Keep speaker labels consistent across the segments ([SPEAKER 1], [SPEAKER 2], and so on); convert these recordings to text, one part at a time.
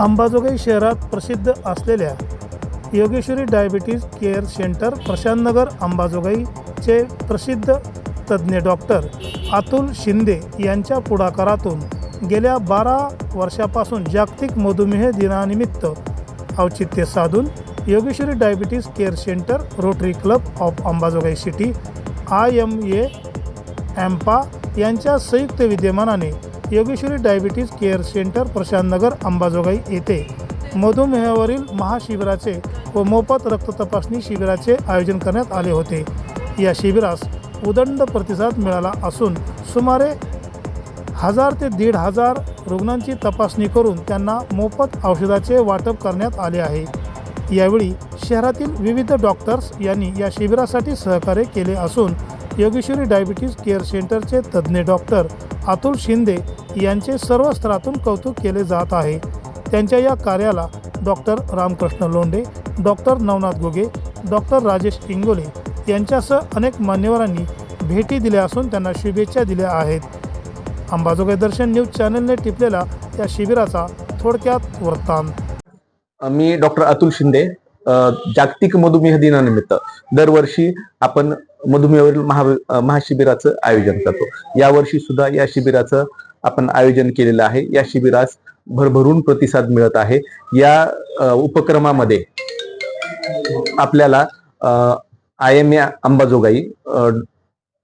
[SPEAKER 1] अंबाजोगाई शहरात प्रसिद्ध असलेल्या Yogeshwari Diabetes Care Centre Prashantnagar अंबाजोगाईचे प्रसिद्ध तज्ज्ञ डॉक्टर अतुल शिंदे यांच्या पुढाकारातून गेल्या बारा वर्षापासून जागतिक मधुमेह दिनानिमित्त औचित्य साधून Yogeshwari Diabetes Care Centre Rotary Club of Ambajogai City I M A AMPA यांच्या संयुक्त विद्यमानाने Yogeshwari Diabetes Care Centre Prashantnagar Ambajogai येथे. मधुमेहावरील महाशिबिराचे व मोफत रक्त तपासणी शिबिराचे आयोजन करण्यात आले होते. या शिबिरास उदंड प्रतिसाद मिळाला असून सुमारे हजार ते दीड हजार रुग्णांची तपासणी करून त्यांना मोफत औषधाचे वाटप करण्यात आले आहे. यावेळी शहरातील विविध डॉक्टर्स यांनी या शिबिरासाठी सहकार्य केले असून योगेश्वरी डायबिटीज केअर सेंटरचे तज्ज्ञ डॉक्टर अतुल शिंदे यांचे सर्व स्तरातून कौतुक केले जात आहे. त्यांच्या या कार्याला doctor Ramkrishna Londhe doctor Navnath Goge doctor Rajesh Ingole यांच्यासह अनेक मान्यवरांनी भेटी दिल्या असून त्यांना शुभेच्छा दिल्या आहेत. अंबाजोगाई दर्शन न्यूज चॅनलने टिपलेला या शिबिराचा थोडक्यात वृत्तांत.
[SPEAKER 2] मी डॉक्टर अतुल शिंदे जागतिक मधुमेह दिनानिमित्त दरवर्षी आपण मधुमेहावरील महा महाशिबिराचं आयोजन करतो. यावर्षी सुद्धा या शिबिराचं आपण आयोजन केलेलं आहे. या शिबिरास भरभरून प्रतिसाद मिळत आहे. या उपक्रमामध्ये आपल्याला I M A Ambajogai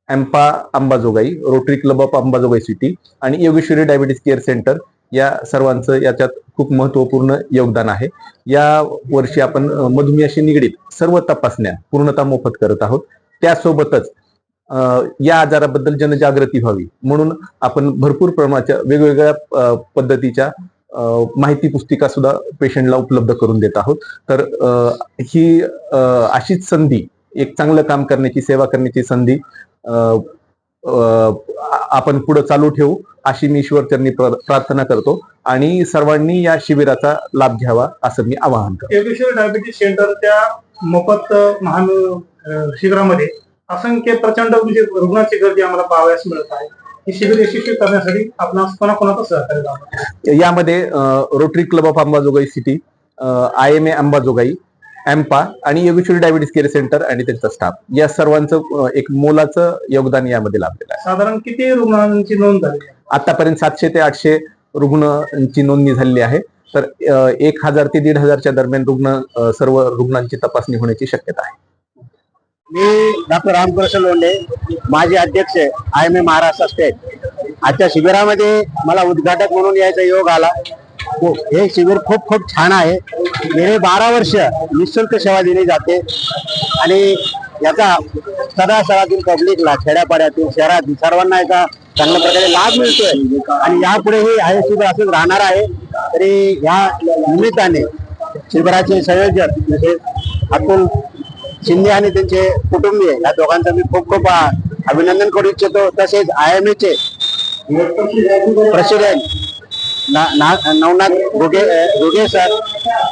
[SPEAKER 2] AMPA Ambajogai Rotary Club of Ambajogai City आणि योगेश्वरी डायबिटीस केअर सेंटर या सर्वांचं याच्यात खूप महत्त्वपूर्ण योगदान आहे. या वर्षी आपण मधुमेहाशी निगडीत सर्व तपासण्या पूर्णतः मोफत करत आहोत. त्यासोबतच अ, या आजाराबद्दल जनजागृती व्हावी. म्हणून आपण भरपूर प्रमाणाच्या वेगवेगळ्या पद्धतीच्या माहिती पुस्तिका सुद्धा पेशंटला उपलब्ध करून देत आहोत. तर ही अशीच संधी एक चांगलं काम करण्याची सेवा करण्याची संधी अ, आपण पुढे चालू ठेवू अशी मी ईश्वरचरणी प्र- प्रार्थना करतो. आणि सर्वांनी या शिबिराचा लाभ घ्यावा असं मी आवाहन करतो.
[SPEAKER 1] डायबिटीस सेंटरच्या मोफत महान शिबिरामध्ये असंख्य प्रचंड म्हणजे रुग्णांची गर्दी आम्हाला पाहावयास मिळत आहे. ही शिबिर यशस्वी करण्यासाठी आपण कोणाकोणाचं सहकार्य लावतो
[SPEAKER 2] यामध्ये Rotary Club of Ambajogai City I M A Ambajogai AMPA आणि योगेश्वरी डायबिटीस केअर सेंटर आणि त्यांचा स्टाफ या सर्वांचं एक मोलाचं योगदान यामध्ये लाभलेलं आहे.
[SPEAKER 1] साधारण किती रुग्णांची नोंद झाली?
[SPEAKER 2] आतापर्यंत सातशे ते आठशे रुग्णांची नोंदणी झालेली आहे. तर एक हजार ते दीड हजारच्या दरम्यान रुग्ण सर्व रुग्णांची तपासणी होण्याची शक्यता आहे.
[SPEAKER 3] मी डॉक्टर रामकृष्ण लोंढे माजी अध्यक्ष I M A Maharashtra state आजच्या शिबिरामध्ये मला उद्घाटक म्हणून यायचा योग आला. हो, हे शिबिर खूप खूप छान आहे. गेले बारा वर्ष निशुल्क सेवा दिली जाते. आणि याचा सदासरातील पब्लिकला खेड्यापाड्यातील शहरातील सर्वांना याचा चांगल्या प्रकारे लाभ मिळतोय. आणि यापुढेही हे शिबिर असंच राहणार आहे. तरी या निमित्ताने शिबिराचे संयोजक म्हणजे अतुल शिंदे आणि त्यांचे कुटुंबीय या दोघांचं मी खूप खूप अभिनंदन करू इच्छितो. तसेच आय एम चे प्रेसिडेंट ना- नवनाथ घोगे अ, घोगे सर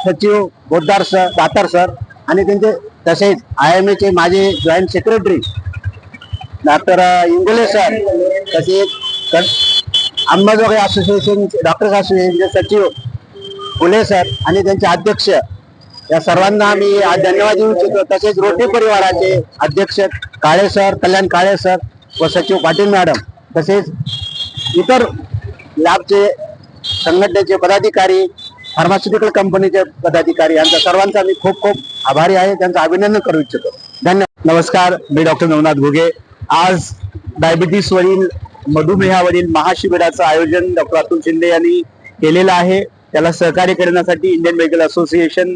[SPEAKER 3] सचिव बोद्धार सर दातार सर आणि त्यांचे तसेच आय एम चे माझे joint secretary doctor Ingole sir तसेच अंबाजोगाई असोसिएशन डॉक्टर्स असोसिएशनचे सचिव फुले सर आणि त्यांचे अध्यक्ष या सर्वांना आम्ही आज धन्यवाद देऊ इच्छितो. तसेच रोटे परिवाराचे अध्यक्ष काळे सर कल्याण काळे सर व सचिव पाटील मॅडम तसेच इतर लॅबचे संघटनेचे पदाधिकारी फार्मास्युटिकल कंपनीचे पदाधिकारी यांचा सर्वांचा मी खूप खूप आभारी आहे. त्यांचं अभिनंदन करू इच्छितो. धन्यवाद. नमस्कार मी डॉक्टर नवनाथ घुगे. आज डायबिटीसवरील मधुमेहावरील महाशिबिराचं आयोजन डॉक्टर अतुल शिंदे यांनी केलेलं आहे. त्याला सहकार्य करण्यासाठी इंडियन मेडिकल असोसिएशन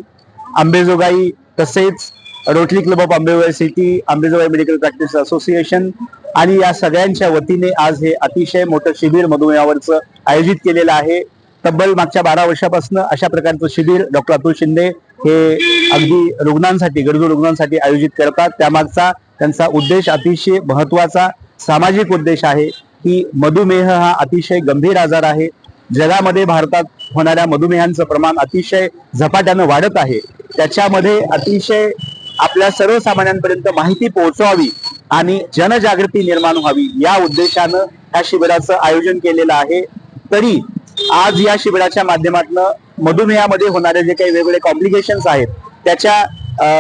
[SPEAKER 3] आंबेजोगाई तसेच Rotary Club of Ambejogai City Ambejogai medical practice association आणि या सगळ्यांच्या वतीने आज हे अतिशय मोठं शिबिर मधुमेहावरचं आयोजित केलेलं आहे. तब्बल मागच्या बारा वर्षापासून अशा प्रकारचं शिबिर डॉक्टर अतुल शिंदे हे अगदी रुग्णांसाठी गरजू रुग्णांसाठी आयोजित करतात. त्यामागचा त्यांचा उद्देश अतिशय महत्त्वाचा सामाजिक उद्देश आहे की मधुमेह हा अतिशय गंभीर आजार आहे. जगामध्ये भारतात होणाऱ्या मधुमेहांचं प्रमाण अतिशय झपाट्यानं वाढत आहे. त्याच्यामध्ये अतिशय आपल्या सर्वसामान्यांपर्यंत माहिती पोहोचवावी आणि जनजागृती निर्माण व्हावी या उद्देशानं या शिबिराचं आयोजन केलेलं आहे. तरी आज या शिबिराच्या माध्यमातून
[SPEAKER 4] मधुमेहामध्ये होणारे जे काही वेगवेगळे कॉम्प्लिकेशन्स आहेत त्याच्या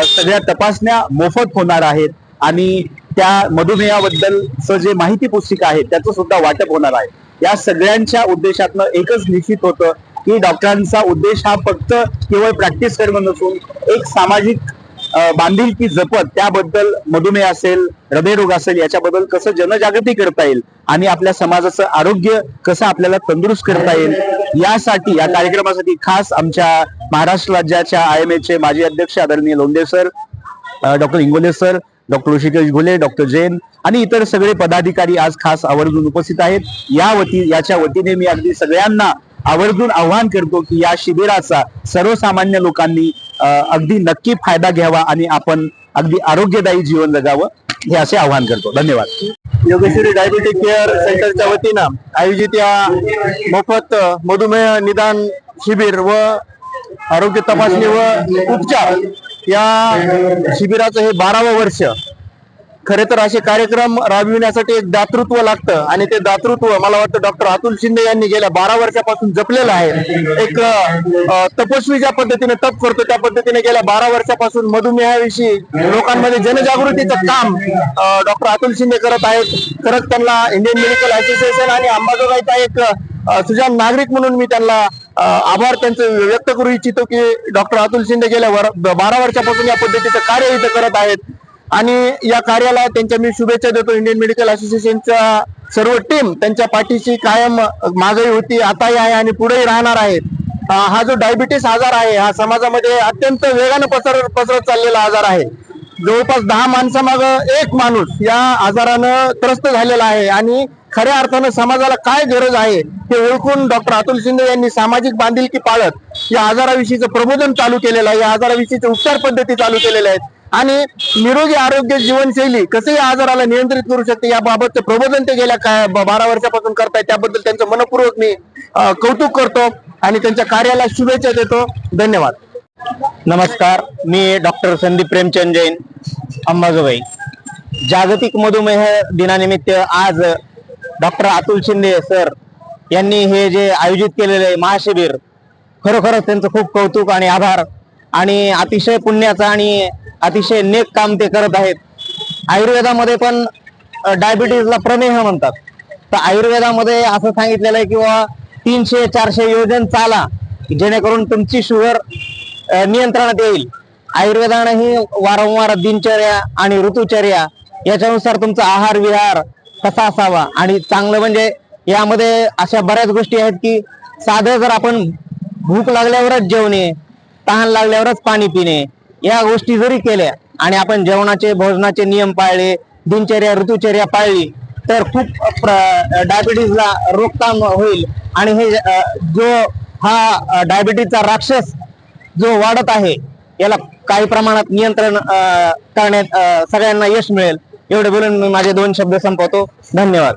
[SPEAKER 4] सगळ्या तपासण्या मोफत होणार आहेत आणि त्या मधुमेहाबद्दलचं जे माहिती पुस्तिका आहे त्याचं सुद्धा वाटप होणार आहे. या सगळ्यांच्या उद्देशातनं एकच निश्चित होतं की डॉक्टरांचा उद्देश हा फक्त केवळ प्रॅक्टिस करणं नसून एक सामाजिक बांधिलकी जपत त्याबद्दल मधुमेह असेल हृदयरोग असेल याच्याबद्दल कसं जनजागृती करता येईल आणि आपल्या समाजाचं आरोग्य कसं आपल्याला तंदुरुस्त करता येईल यासाठी या कार्यक्रमासाठी खास आमच्या महाराष्ट्र राज्याच्या आय एम एचे माजी अध्यक्ष आदरणीय Londhe sir doctor Ingole sir doctor Hrishikesh Ghule doctor Jain आणि इतर सगळे पदाधिकारी आज खास आवर्जून उपस्थित आहेत. या वती याच्या वतीने मी अगदी सगळ्यांना आवर्जून आव्हान करतो की या शिबिराचा सर्वसामान्य लोकांनी अगदी नक्की फायदा घ्यावा आणि आपण अगदी आरोग्यदायी जीवन जगावं हे असे आवाहन करतो. धन्यवाद. योगेश्वरी डायबिटिक केअर सेंटरच्या वतीनं आयोजित या मोफत मधुमेह निदान शिबिर व आरोग्य तपासणी व उपचार या शिबिराचं हे बारावं वर्ष खरे तर असे कार्यक्रम राबविण्यासाठी एक दातृत्व लागतं. आणि ते दातृत्व मला वाटतं डॉक्टर अतुल शिंदे यांनी गेल्या बारा वर्षापासून जपलेलं आहे. एक तपस्वी ज्या पद्धतीने तप करतो त्या पद्धतीने गेल्या बारा वर्षापासून मधुमेहाविषयी लोकांमध्ये जनजागृतीचं काम डॉक्टर अतुल शिंदे करत आहेत. खरंच त्यांना इंडियन मेडिकल असोसिएशन आणि अंबाजोगाईचा एक सुजान नागरिक म्हणून मी त्यांना आभार त्यांचं व्यक्त करू इच्छितो की डॉक्टर अतुल शिंदे गेल्या वर- बारा वर्षापासून या पद्धतीचं कार्य इथं करत आहेत. आणि या कार्याला त्यांच्या मी शुभेच्छा देतो. इंडियन मेडिकल असोसिएशनच्या सर्व टीम त्यांच्या पाठीशी कायम मागही होती आताही आहे आणि पुढेही राहणार आहे हा जो डायबिटीस आजार आहे हा समाजामध्ये अत्यंत वेगानं पसर पसरत चाललेला आजार आहे. जवळपास दहा माणसामाग एक माणूस या आजारानं त्रस्त झालेला आहे आणि खऱ्या अर्थानं समाजाला काय गरज आहे ते ओळखून डॉक्टर अतुल शिंदे यांनी सामाजिक बांधिलकी पाळत या आजाराविषयीचं प्रबोधन चालू केलेलं आहे. या आजाराविषयीचे उपचार पद्धती चालू केलेल्या आहेत. आणि निरोगी आरोग्य जीवनशैली कसे या आजाराला नियंत्रित करू शकते याबाबतचं प्रबोधन ते गेल्या काय बारा वर्षापासून करतायत. त्याबद्दल त्यांचं मनपूर्वक मी कौतुक करतो आणि त्यांच्या कार्याला शुभेच्छा देतो. धन्यवाद. नमस्कार मी डॉक्टर संदीप प्रेमचंद जैन अंबाजोबाई जागतिक मधुमेह दिनानिमित्त आज डॉक्टर अतुल शिंदे सर यांनी हे जे आयोजित केलेले महाशिबिर खरोखरच त्यांचं खूप कौतुक आणि आभार आणि अतिशय पुण्याचा आणि अतिशय नेक काम ते करत आहेत. आयुर्वेदामध्ये पण डायबिटीजला प्रमेह म्हणतात. तर आयुर्वेदामध्ये असं सांगितलेलं आहे किंवा तीनशे चारशे योजन चाला जेणेकरून तुमची शुगर नियंत्रणात येईल. आयुर्वेदानेही वारंवार दिनचर्या आणि ऋतुचर्या याच्यानुसार तुमचा आहार विहार कसा असावा आणि चांगलं म्हणजे यामध्ये अशा बऱ्याच गोष्टी आहेत की साधं जर आपण भूक लागल्यावरच जेवणे तहान लागल्यावरच पाणी पिणे या गोष्टी जरी केल्या आणि आपण जेवणाचे भोजनाचे नियम पाळले दिनचर्या ऋतुचर्या पाळली तर खूप डायबिटीजला रोकथाम होईल. आणि हे जो हा डायबिटीजचा राक्षस जो वाढत आहे याला काही प्रमाणात नियंत्रण करण्यात सगळ्यांना यश मिळेल. एवढे बोलून मी माझे दोन शब्द संपवतो. धन्यवाद.